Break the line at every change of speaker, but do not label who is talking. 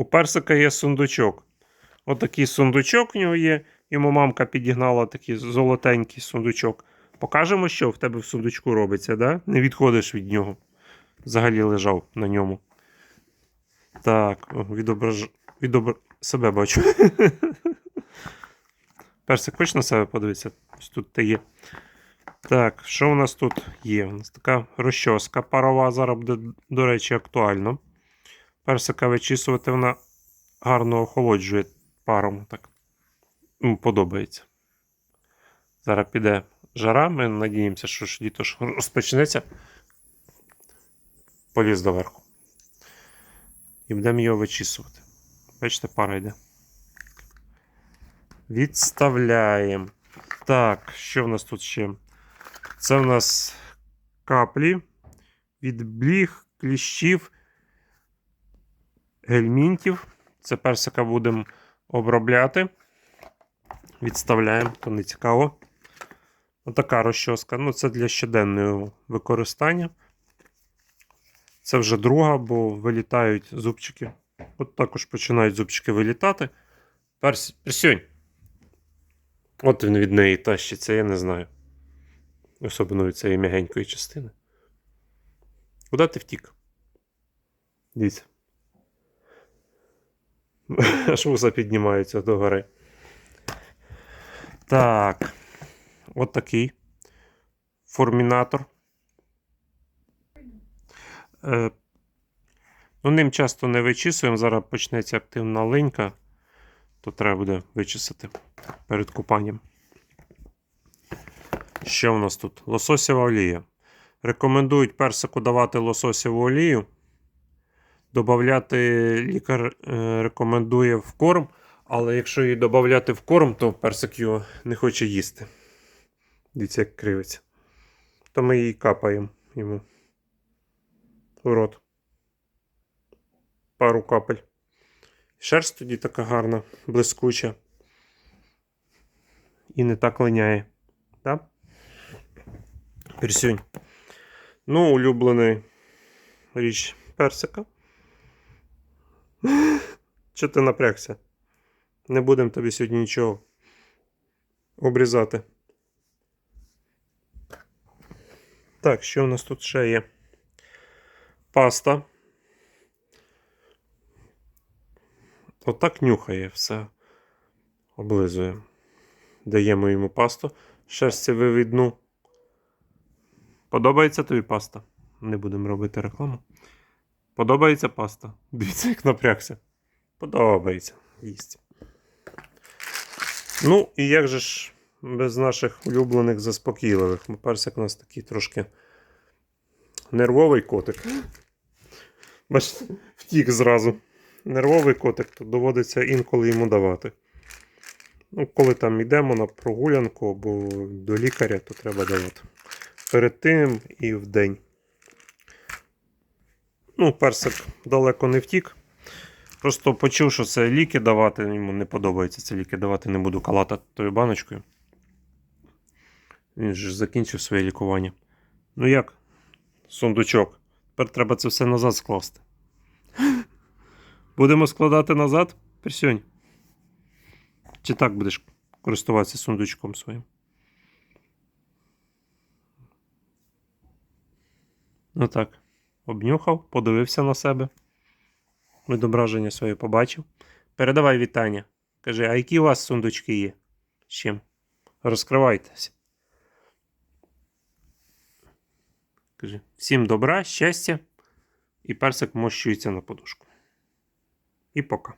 У персика є сундучок. Отакий сундучок в нього є. Йому мамка підігнала такий золотенький сундучок. Покажемо, що в тебе в сундучку робиться, да? Не відходиш від нього. Взагалі лежав на ньому. Так, відображ... відобр... себе бачу. Персик, хочеш на себе подивитися? Ось тут ти є. Так, що у нас тут є? У нас така розчоска парова, зараз буде, до речі, актуально. Персика вичісувати вона гарно охолоджує паром. Так. Подобається. Зараз піде жара, ми надіємося, що ж літо розпочнеться. Поліз доверху. І будемо його вичісувати. Бачите, пара йде. Відставляємо. Так, що в нас тут ще? Це в нас каплі від бліг, кліщів, гельмінтів. Це персика будемо обробляти. Відставляємо, то не цікаво. Отака розчоска. Ну, це для щоденного використання. Це вже друга, бо вилітають зубчики. От також починають зубчики вилітати. Перс... Персюнь. От він від неї тащиться, я не знаю. Особливо від цієї м'ягенької частини. Куди ти втік? Дивіться. Аж вуса піднімаються до гори. Так. От такий формінатор. Е, ну, ним часто не вичісуємо. Зараз почнеться активна линька, то треба буде вичесати перед купанням. Що в нас тут? Лососєва олія. Рекомендують персику давати лососєву олію. Добавляти лікар е, рекомендує в корм, але якщо її додати в корм, то персик його не хоче їсти. Дивіться, як кривиться. То ми її капаємо йому в рот. Пару капель. Шерсть тоді така гарна, блискуча. І не так линяє. Так? Персюнь. Ну, улюблений річ персика. Чого ти напрягся? Не будемо тобі сьогодні нічого обрізати. Так, що у нас тут ще є? Паста. Отак нюхає все. Облизує. Даємо йому пасту. Шерсті вивідну. Подобається тобі паста? Не будемо робити рекламу. Подобається паста? Дивіться, як напрягся. Подобається. Їсть. Ну, і як же ж без наших улюблених заспокійливих. Персик у нас такий трошки нервовий котик. Бачите, втік зразу. Нервовий котик, то доводиться інколи йому давати. Ну, коли там йдемо на прогулянку або до лікаря, то треба давати. Перед тим і в день. Ну, персик далеко не втік. Просто почув, що це ліки давати, йому не подобається це ліки давати, не буду калатати тою баночкою. Він ж закінчив своє лікування. Ну як? Сундучок. Тепер треба це все назад скласти. Будемо складати назад, Персьонь? Чи так будеш користуватися сундучком своїм? Ну так. Обнюхав, подивився на себе. Відображення своє побачив. Передавай вітання. Кажи, а які у вас сундучки є? З чим? Розкривайтеся. Кажи, всім добра, щастя. І персик мощується на подушку. І пока.